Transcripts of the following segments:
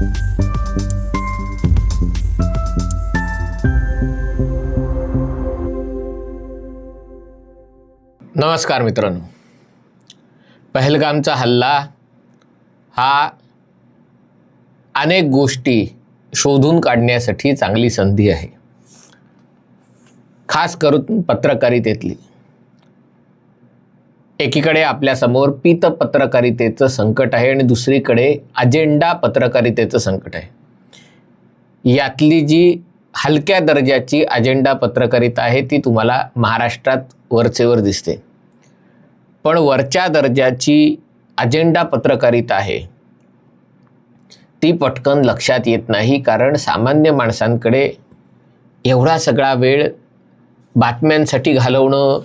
नमस्कार मित्रांनो. पहलगामचा हल्ला हा अनेक गोष्टी शोधून काढण्यासाठी चांगली संधी आहे. खास करून पत्रकारितेतली. एकीकडे आपल्यासमोर पित पत्रकारितेचं संकट आहे आणि दुसरीकडे अजेंडा पत्रकारितेचं संकट आहे. यातली जी हलक्या दर्जाची अजेंडा पत्रकारिता आहे ती तुम्हाला महाराष्ट्रात वरचेवर दिसते. पण वरच्या दर्जाची अजेंडा पत्रकारिता आहे ती पटकन लक्षात येत नाही कारण सामान्य माणसांकडे एवढा सगळा वेळ बातम्यांसाठी घालवणं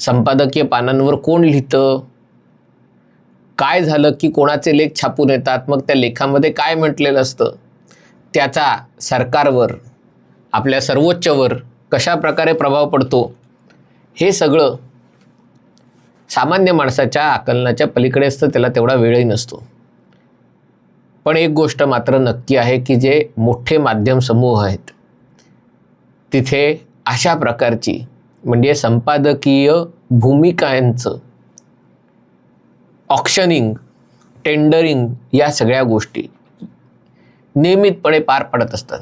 संपादकीय पानांवर कोण लिहितं? काय झालं की कोणाचे लेख छापून येतात? मग त्या लेखामध्ये काय म्हटलेलं असतं? त्याचा सरकारवर आपल्या सर्वोच्चवर कशा प्रकारे प्रभाव पडतो? हे सगळं सामान्य माणसाच्या आकलनाच्या पलीकडे असतं त्याला तेवढा वेळही नसतो. पण एक गोष्ट मात्र नक्की आहे की जे मोठे माध्यम समूह आहेत तिथे अशा प्रकारची म्हणजे संपादकीय भूमिकांचं ऑक्शनिंग टेंडरिंग या सगळ्या गोष्टी नियमितपणे पार पडत असतात.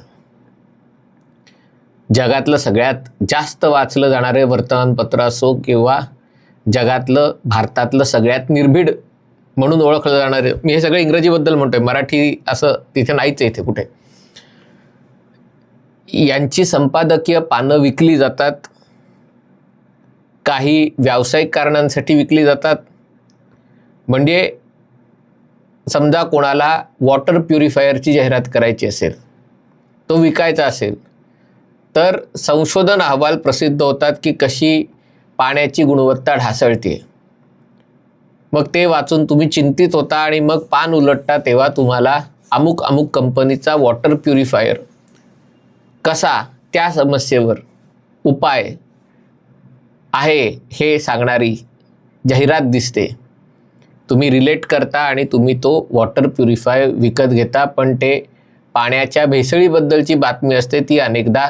जगातलं सगळ्यात जास्त वाचलं जाणारे वर्तमानपत्र असो किंवा जगातलं भारतातलं सगळ्यात निर्भीड म्हणून ओळखलं जाणारे मी हे सगळं इंग्रजीबद्दल म्हणतोय मराठी असं तिथे नाहीच आहे इथे कुठे. यांची संपादकीय पानं विकली जातात काही व्यावसायिक कारणांसाठी विकली जातात. म्हणजे समजा कोणाला वॉटर प्युरिफायरची जाहिरात करायची असेल तो विकायचा असेल तर संशोधन अहवाल प्रसिद्ध होतात की कशी पाण्याची गुणवत्ता ढासळते. मग ते वाचून तुम्ही चिंतित होता आणि मग पान उलटता तेव्हा तुम्हाला अमुक अमुक कंपनीचा वॉटर प्युरिफायर कसा त्या समस्येवर उपाय आहे हे सांगणारी जाहिरात दिसते. तुम्ही रिलेट करता आणि तुम्ही तो वॉटर प्युरिफाय विकत घेता पण ते पाण्याच्या भेसळीबद्दलची बातमी असते ती अनेकदा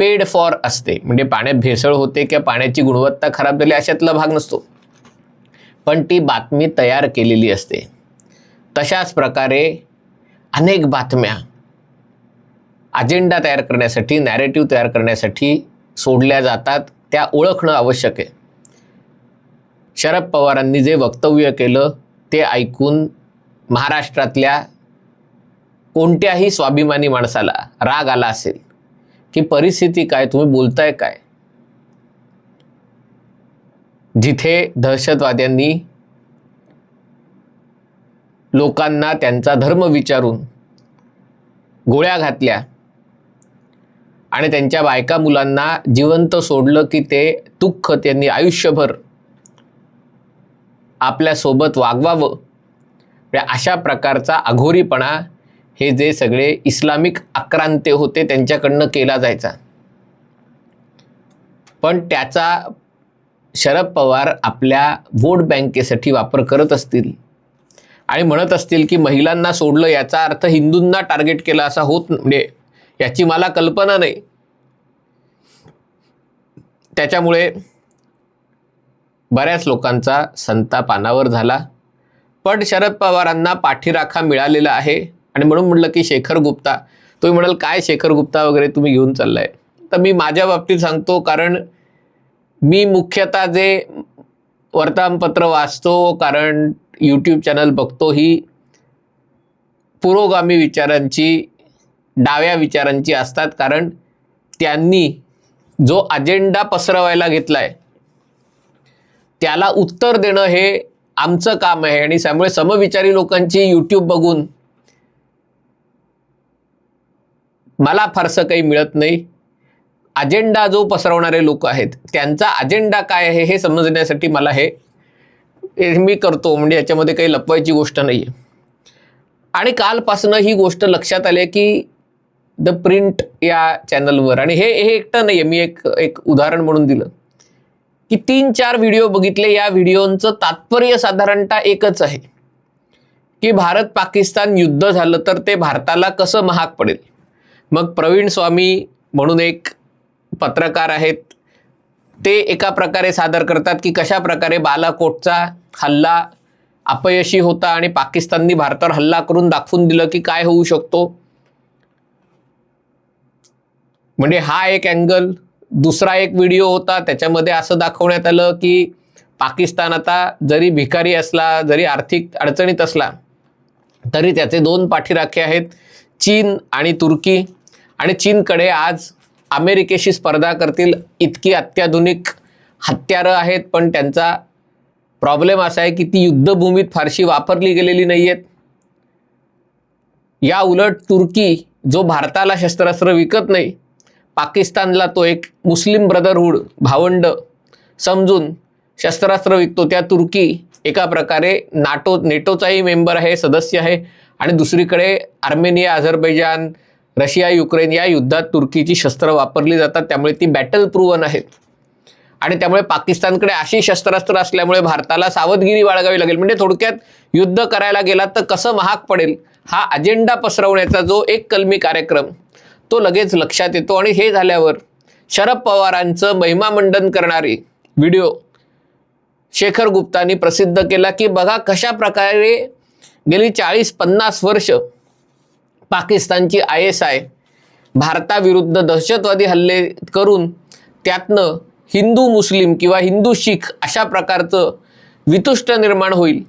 पेड फॉर असते. म्हणजे पाण्यात भेसळ होते किंवा पाण्याची गुणवत्ता खराब झाली अशातला भाग नसतो. पण ती बातमी तयार केलेली असते. तशाच प्रकारे अनेक बातम्या अजेंडा तयार करण्यासाठी नॅरेटिव्ह तयार करण्यासाठी सोडल्या जातात. त्या ओळखणं आवश्यक आहे. शरद पवारांनी जे वक्तव्य केलं ते ऐकून महाराष्ट्रातल्या कोणत्याही स्वाभिमानी माणसाला राग आला असेल की परिस्थिती काय तुम्ही बोलताय काय? जिथे दहशतवाद्यांनी लोकांना त्यांचा धर्म विचारून गोळ्या घातल्या आणि त्यांच्या बायका मुलांना जिवंत सोडलं की ते दुःख त्यांनी आयुष्यभर आपल्यासोबत वागवावं. म्हणजे अशा प्रकारचा अघोरीपणा हे जे सगळे इस्लामिक आक्रांते होते त्यांच्याकडनं केला जायचा. पण त्याचा शरद पवार आपल्या वोट बँकेसाठी वापर करत असतील आणि म्हणत असतील की महिलांना सोडलं याचा अर्थ हिंदूंना टार्गेट केला असा होत म्हणजे याची मला कल्पना नाही. त्याच्यामुळे बऱ्याच लोकांचा संताप अनावर झाला. पण शरद पवारांना पाठीराखा मिळालेला आहे. आणि म्हणून म्हटलं की शेखर गुप्ता तुम्ही म्हणाल काय शेखर गुप्ता वगैरे तुम्ही घेऊन चाललाय? तर मी माझ्या बाबतीत सांगतो कारण मी मुख्यतः जे वर्तमानपत्र वाचतो कारण यूट्यूब चॅनल बघतो ही पुरोगामी विचारांची डाव्या विचारांची असतात. कारण त्यांनी जो अजेंडा पसरवायला घेतलाय त्याला उत्तर देणं हे आमचं काम आहे. आणि त्यामुळे समविचारी लोकांची यूट्यूब बघून मला फारसं काही मिळत नाही. अजेंडा जो पसरवणारे लोक आहेत त्यांचा अजेंडा काय आहे हे समजण्यासाठी मला हे मी करतो. म्हणजे याच्यामध्ये काही लपवायची गोष्ट नाही आहे आणि कालपासनं ही गोष्ट लक्षात आली आहे की द प्रिंट या चॅनलवर. आणि हे हे एकटं नाही आहे मी एक एक उदाहरण म्हणून दिलं. की तीन चार व्हिडिओ बघितले या व्हिडिओंचं तात्पर्य साधारणतः एकच आहे. की भारत पाकिस्तान युद्ध झालं तर ते भारताला कसं महाग पडेल? मग प्रवीण स्वामी म्हणून एक पत्रकार आहेत. ते एका प्रकारे सादर करतात की कशा प्रकारे बालाकोटचा हल्ला अपयशी होता आणि पाकिस्ताननी भारतावर हल्ला करून दाखवून दिलं की काय होऊ शकतो? म्हणजे हा एक अँगल दुसरा एक व्हिडिओ होता. त्याच्यामध्ये असं दाखवण्यात आलं की पाकिस्तान आता जरी भिकारी असला जरी आर्थिक अडचणीत असला तरी त्याचे दोन पाठीराखे आहेत. चीन आणि तुर्की. आणि चीनकडे आज अमेरिकेशी स्पर्धा करतील. इतकी अत्याधुनिक हत्यारं आहेत पण त्यांचा प्रॉब्लेम असा आहे की ती युद्धभूमीत फारशी वापरली गेलेली नाही आहेत या उलट तुर्की जो भारताला शस्त्रास्त्र विकत नाही पाकिस्तानला तो एक मुस्लिम ब्रदरहूड भावंड समजून शस्त्रास्त्र विकतो. त्या तुर्की एका प्रकारे नाटो नेटोचाही मेंबर आहे सदस्य आहे. आणि दुसरीकडे आर्मेनिया अझरबैजान रशिया युक्रेन या युद्धात तुर्कीची शस्त्र वापरली जातात. त्यामुळे ती बॅटल प्रूवन आहेत. आणि त्यामुळे पाकिस्तानकडे अशी शस्त्रास्त्र असल्यामुळे भारताला सावधगिरी बाळगावी लागेल. म्हणजे थोडक्यात युद्ध करायला गेला तर कसं महाग पडेल? हा अजेंडा पसरवण्याचा जो एक कलमी कार्यक्रम तो लगेच लक्षात येतो आणि हे झाल्यावर शरद पवारांचं महिमामंडन करणारी व्हिडिओ शेखर गुप्तानी प्रसिद्ध केला की बघा कशा प्रकारे गेली चाळीस पन्नास वर्ष पाकिस्तानची आय एस आय भारताविरुद्ध दहशतवादी हल्ले करून त्यातनं हिंदू मुस्लिम किंवा हिंदू शीख अशा प्रकारचं वितुष्ट निर्माण होईल.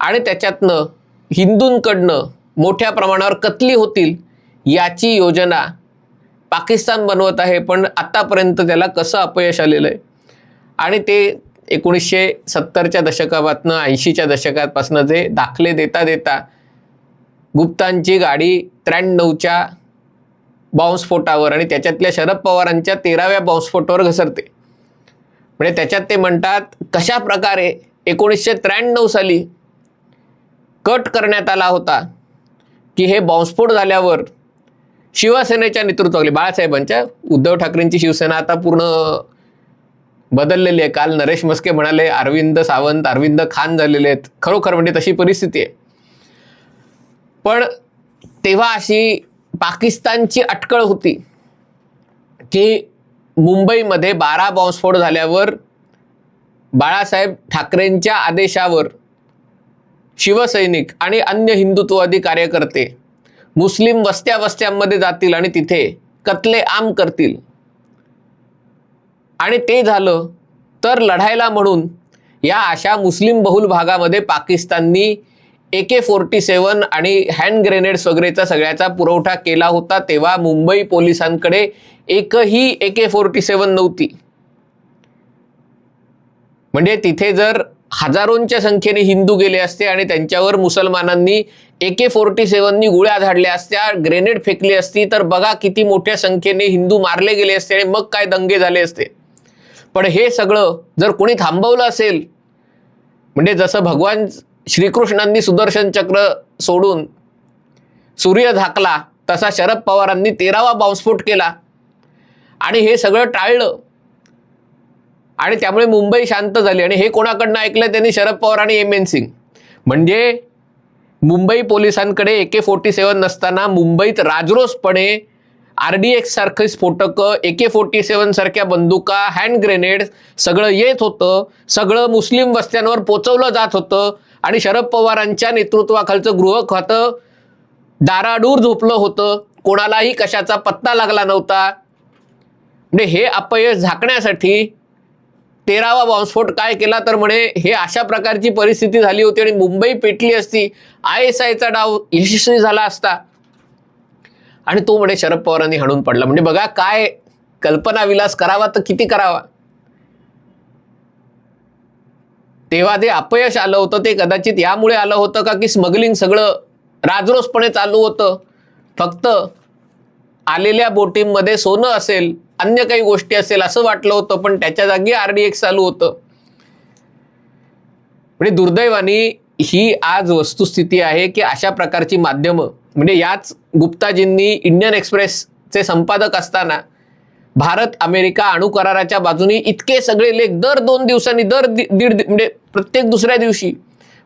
आणि त्याच्यातनं हिंदूंकडनं मोठ्या प्रमाणावर कतली होतील. याची योजना पाकिस्तान बनवत आहे पण आत्तापर्यंत त्याला कसं अपयश आलेलं आहे? आणि ते एकोणीसशे सत्तरच्या दशकापासनं ऐंशीच्या दशकापासनं जे दाखले देता देता गुप्तांची गाडी त्र्याण्णवच्या बॉम्बस्फोटावर आणि त्याच्यातल्या शरद पवारांच्या तेराव्या बॉम्बस्फोटावर घसरते. म्हणजे त्याच्यात ते म्हणतात कशा प्रकारे एकोणीसशे त्र्याण्णव साली कट करण्यात आला होता की हे बॉम्बस्फोट झाल्यावर शिवसेनेच्या नेतृत्वाखाली बाळासाहेबांच्या उद्धव ठाकरेंची शिवसेना आता पूर्ण बदललेली आहे. काल नरेश मस्के म्हणाले अरविंद सावंत अरविंद खान झालेले आहेत. खरोखर म्हणजे तशी परिस्थिती आहे. पण तेव्हा अशी पाकिस्तानची अटकळ होती की मुंबईमध्ये बारा बॉम्बस्फोट झाल्यावर बाळासाहेब ठाकरेंच्या आदेशावर शिवसैनिक आणि अन्य हिंदुत्ववादी कार्यकर्ते मुस्लिम वस्त्या वस्त्यांमध्ये जातील आणि तिथे कतले आम करतील. आणि ते झालं तर लढायला म्हणून या अशा मुस्लिम बहुल भागामध्ये पाकिस्ताननी ए के फोर्टी सेवन आणि हँड ग्रेनेड्स वगैरेचा सगळ्याचा पुरवठा केला होता तेव्हा मुंबई पोलिसांकडे एकही ए के फोर्टी सेवन नव्हती. म्हणजे तिथे जर हजारोंच्या संख्येने हिंदू गेले असते आणि त्यांच्यावर मुसलमानांनी ए के फोर्टी सेवननी गोळ्या झाडल्या असत्या ग्रेनेड फेकली असती तर बघा किती मोठ्या संख्येने हिंदू मारले गेले असते आणि मग काय दंगे झाले असते. पण हे सगळं जर कोणी थांबवलं असेल म्हणजे जसं भगवान श्रीकृष्णांनी सुदर्शन चक्र सोडून सूर्य झाकला तसा शरद पवारांनी तेरावा बॉम्बस्फोट केला. आणि हे सगळं टाळलं. आणि त्यामुळे मुंबई शांत झाली. आणि हे कोणाकडनं ऐकलं त्यांनी? शरद पवार आणि एम एन सिंग. म्हणजे मुंबई पोलिसांकडे ए के फोर्टी सेवन नसताना मुंबईत राजरोसपणे आर डी एक्स सारखी स्फोटकं ए के फोर्टी सेवन सारख्या बंदुका हँड ग्रेनेड सगळं येत होतं. सगळं मुस्लिम वस्त्यांवर पोचवलं जात होतं आणि शरद पवारांच्या नेतृत्वाखालचं गृह खातं दाराडूर झोपलं होतं. कोणालाही कशाचा पत्ता लागला नव्हता. म्हणजे हे अपयश झाकण्यासाठी तेरावा बॉम्बस्फोट काय केला तर म्हणे हे अशा प्रकारची परिस्थिती झाली होती आणि मुंबई पेटली असती. आय एस आयचा डाव यशस्वी झाला असता. आणि तो म्हणे शरद पवारांनी हाणून पडला. म्हणजे बघा काय कल्पना विलास करावा तर किती करावा. तेव्हा ते अपयश आलं होतं ते कदाचित यामुळे आलं होतं का की स्मगलिंग सगळं राजरोसपणे चालू होतं. फक्त आलेल्या बोटींमध्ये सोनं असेल. अन्य काही गोष्टी असेल असं वाटलं होतं पण त्याच्या जागी आर डी चालू होतं. म्हणजे दुर्दैवाने ही आज वस्तुस्थिती आहे की अशा प्रकारची माध्यमं म्हणजे याच गुप्ताजींनी इंडियन एक्सप्रेसचे संपादक असताना भारत अमेरिका अणुकराराच्या बाजूने इतके सगळे लेख दर दोन दिवसांनी दर दीड म्हणजे प्रत्येक दुसऱ्या दिवशी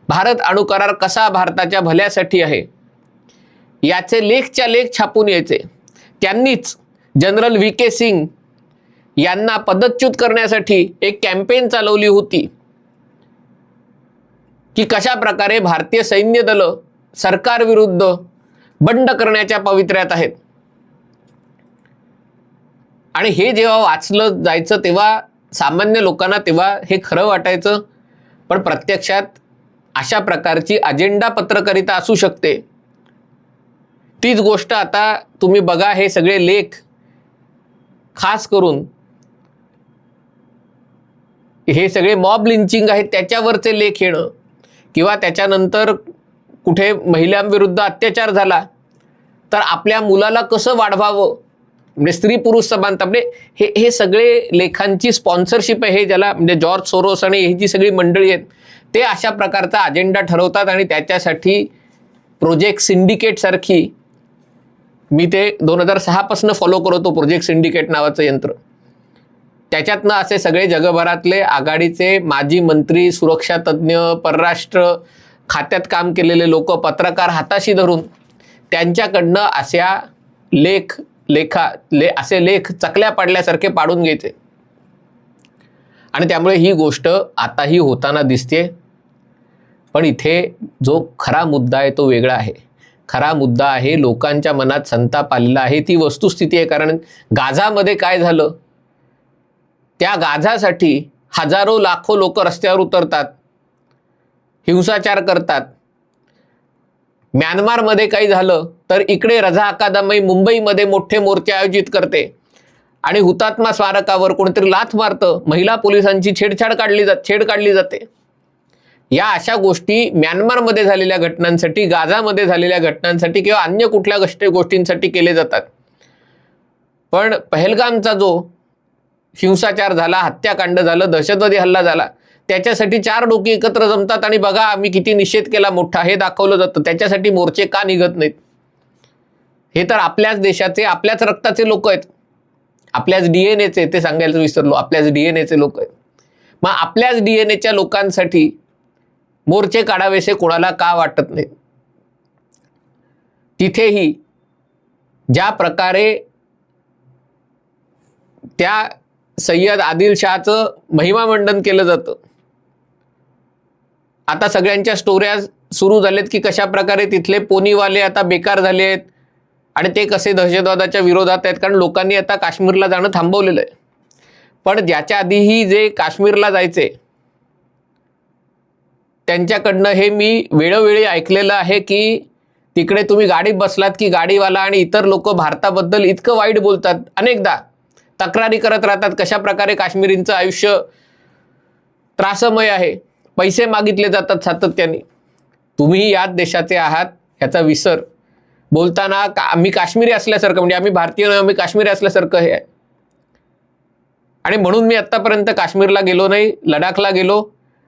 भारत अणुकरार कसा भारताच्या भल्यासाठी आहे याचे लेखच्या लेख छापून यायचे. त्यांनीच जनरल व्ही के सिंग यांना पदच्युत करण्यासाठी एक कॅम्पेन चालवली होती की कशा प्रकारे भारतीय सैन्य दल सरकारविरुद्ध बंड करण्याच्या पवित्र्यात आहेत. आणि हे जेव्हा वाचलं जायचं तेव्हा सामान्य लोकांना तेव्हा हे खरं वाटायचं पण प्रत्यक्षात अशा प्रकारची अजेंडा पत्रकारिता असू शकते. तीच गोष्ट आता तुम्ही बघा हे सगळे लेख खास करून हे सगळे मॉब लिंचिंग आहेत त्याच्यावरचे लेख येणं किंवा त्याच्यानंतर कुठे महिलांविरुद्ध अत्याचार झाला तर आपल्या मुलाला कसं वाढवावं? म्हणजे स्त्री पुरुष समानता म्हणजे हे हे सगळे लेखांची स्पॉन्सरशिप आहे हे ज्याला म्हणजे जॉर्ज सोरोस आणि ही जी सगळी मंडळी आहेत ते अशा प्रकारचा अजेंडा ठरवतात आणि त्याच्यासाठी प्रोजेक्ट सिंडिकेटसारखी मी ते दोन हजार सहापासून फॉलो करतो प्रोजेक्ट सिंडिकेट नावाचं यंत्र. त्याच्यातनं असे सगळे जगभरातले आघाडीचे माजी मंत्री सुरक्षा तज्ज्ञ परराष्ट्र खात्यात काम केलेले लोक पत्रकार हाताशी धरून त्यांच्याकडनं अशा लेख लेखा ले असे लेख चकल्या पाडल्यासारखे पाडून घ्यायचे. आणि त्यामुळे ही गोष्ट आताही होताना दिसते पण इथे जो खरा मुद्दा आहे तो वेगळा आहे. खरा मुद्दा आहे लोकांच्या मनात संताप आलेला आहे ती वस्तुस्थिती आहे. कारण गाझामध्ये काय झालं? त्या गाझासाठी हजारो लाखो लोक रस्त्यावर उतरतात हिंसाचार करतात. म्यानमारमध्ये काही झालं तर इकडे रझा अकादमी मुंबईमध्ये मोठे मोर्चे आयोजित करते. आणि हुतात्मा स्मारकावर कोणीतरी लाथ मारतं महिला पोलिसांची छेडछाड काढली जात छेड काढली जाते. या अशा गोष्टी म्यानमारमध्ये झालेल्या घटनांसाठी गाझामध्ये झालेल्या घटनांसाठी किंवा अन्य कुठल्या गोष्टी गोष्टींसाठी केले जातात. पण पहलगामचा जो हिंसाचार झाला हत्याकांड झालं दहशतवादी हल्ला झाला त्याच्यासाठी चार डोके एकत्र जमतात आणि बघा आम्ही किती निषेध केला मोठा हे दाखवलं जातं. त्याच्यासाठी मोर्चे का निघत नाहीत? हे तर आपल्याच देशाचे आपल्याच रक्ताचे लोक आहेत. आपल्याच डी एन एचे ते सांगायचं विसरलो आपल्याच डी एन एचे लोक आहेत. मग आपल्याच डी एन एच्या लोकांसाठी मोर्चे काढावेसे कोणाला का वाटत नाही? तिथेही ज्या प्रकारे त्या सय्यद आदिलशहाचं महिमामंडन केलं जातं आता सगळ्यांच्या स्टोऱ्या सुरू झाल्यात की कशा प्रकारे तिथले पोनीवाले आता बेकार झाले आहेत आणि ते कसे दहशतवादाच्या विरोधात आहेत? कारण लोकांनी आता काश्मीरला जाणं थांबवलेलं आहे. पण ज्याच्या आधीही जे काश्मीरला जायचे त्यांच्याकडनं हे मी वेळोवेळी ऐकलेलं आहे की तिकडे तुम्ही गाडीत बसलात की गाडीवाला आणि इतर लोक भारताबद्दल इतकं वाईट बोलतात. अनेकदा तक्रारी करत राहतात कशा प्रकारे काश्मीरींचं आयुष्य त्रासमय आहे. पैसे मागितले जातात सातत्याने. तुम्ही याच देशाचे आहात याचा विसर. बोलताना का आम्ही काश्मीरी असल्यासारखं म्हणजे आम्ही भारतीय नाही आम्ही काश्मीरी असल्यासारखं हे आहे. आणि म्हणून मी आत्तापर्यंत काश्मीरला गेलो नाही लडाखला गेलो.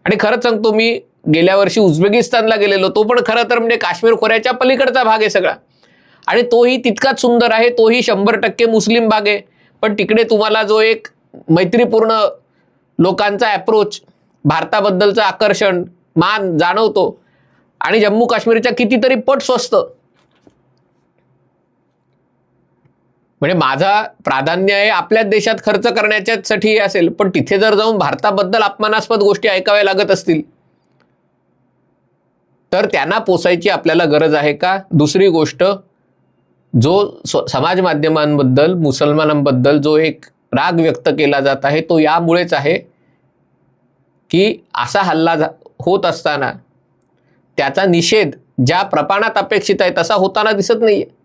आणि खरंच सांगतो मी गेल्या वर्षी उझबेकिस्तानला गेलेलो तो पण खरं तर म्हणजे काश्मीर खोऱ्याच्या पलीकडचा भाग आहे सगळा. आणि तोही तितकाच सुंदर आहे तोही शंभर टक्के मुस्लिम भाग आहे. पण तिकडे तुम्हाला जो एक मैत्रीपूर्ण लोकांचा ॲप्रोच भारताबद्दलचं आकर्षण मान जाणवतो. आणि जम्मू काश्मीरच्या कितीतरी पट स्वस्त. म्हणजे माझा प्राधान्य आहे आपल्याच देशात खर्च करण्याच्यासाठी असेल पण तिथे जर जाऊन भारताबद्दल अपमानास्पद गोष्टी ऐकाव्या लागत असतील तर त्यांना पोसायची आपल्याला गरज आहे का? दुसरी गोष्ट जो समाज माध्यमांबद्दल मुसलमानांबद्दल जो एक राग व्यक्त केला जात आहे तो यामुळेच आहे की असा हल्ला झा- होत असताना त्याचा निषेध ज्या प्रमाणात अपेक्षित आहे तसा होताना दिसत नाही आहे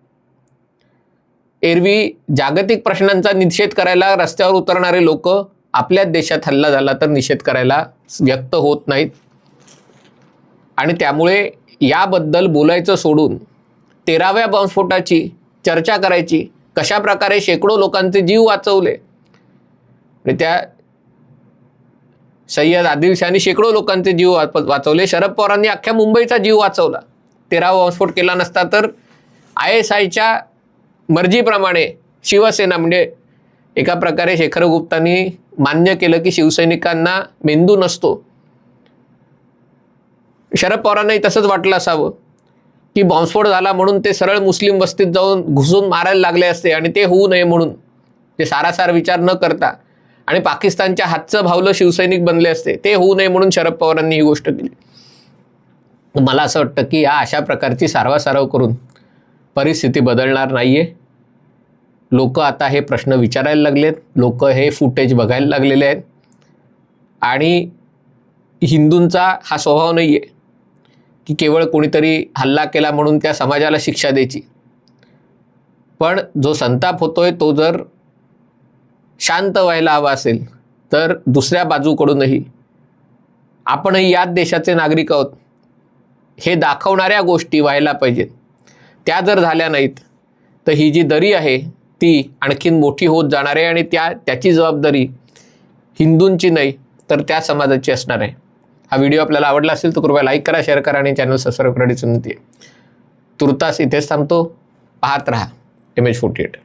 एरवी जागतिक प्रश्नांचा निषेध करायला रस्त्यावर उतरणारे लोक आपल्याच देशात हल्ला झाला तर निषेध करायला व्यक्त होत नाहीत. आणि त्यामुळे याबद्दल बोलायचं सोडून तेराव्या बॉम्बस्फोटाची चर्चा करायची कशा प्रकारे शेकडो लोकांचे जीव वाचवले? त्या सय्यद आदिल शहानी शेकडो लोकांचे जीव वाचवले. शरद पवारांनी अख्ख्या मुंबईचा जीव वाचवला. तेरावा बॉम्बस्फोट केला नसता तर आय एस आयच्या मर्जीप्रमाणे शिवसेना म्हणजे एका प्रकारे शेखर गुप्तांनी मान्य केलं की शिवसैनिकांना मेंदू नसतो. शरद पवारांनाही तसंच वाटलं असावं की बॉम्बस्फोट झाला म्हणून ते सरळ मुस्लिम वस्तीत जाऊन घुसून मारायला लागले असते आणि ते होऊ नये म्हणून. ते सारासार विचार न करता आणि पाकिस्तानच्या हातचं भावलं शिवसैनिक बनले असते ते होऊ नये म्हणून शरद पवारांनी ही गोष्ट केली. मला असं वाटतं की या अशा प्रकारची सारवासारव करून परिस्थिती बदलणार नाही आहे लोक आता हे प्रश्न विचारायला लागलेत. लोक हे फुटेज बघायला लागलेले आहेत. आणि हिंदूंचा हा स्वभाव नाही आहे की केवळ कोणीतरी हल्ला केला म्हणून त्या समाजाला शिक्षा द्यायची. पण जो संताप होतोय तो जर शांत व्हायला हवा असेल तर दुसऱ्या बाजूकडूनही आपणही याच देशाचे नागरिक आहोत. हे दाखवणाऱ्या गोष्टी व्हायला पाहिजेत. त्या जर झाल्या नाहीत तर ही जी दरी आहे ती आणखीन मोठी होत जाणार आहे आणि त्या त्याची जबाबदारी हिंदूंची नाही तर त्या समाजाची असणार आहे. हा व्हिडिओ आपल्याला आवडला असेल तर कृपया लाईक करा शेअर करा आणि चॅनल सबस्क्राईब करण्याची विनंती आहे. तुर्तास इथेच थांबतो. पाहत राहा. M H forty eight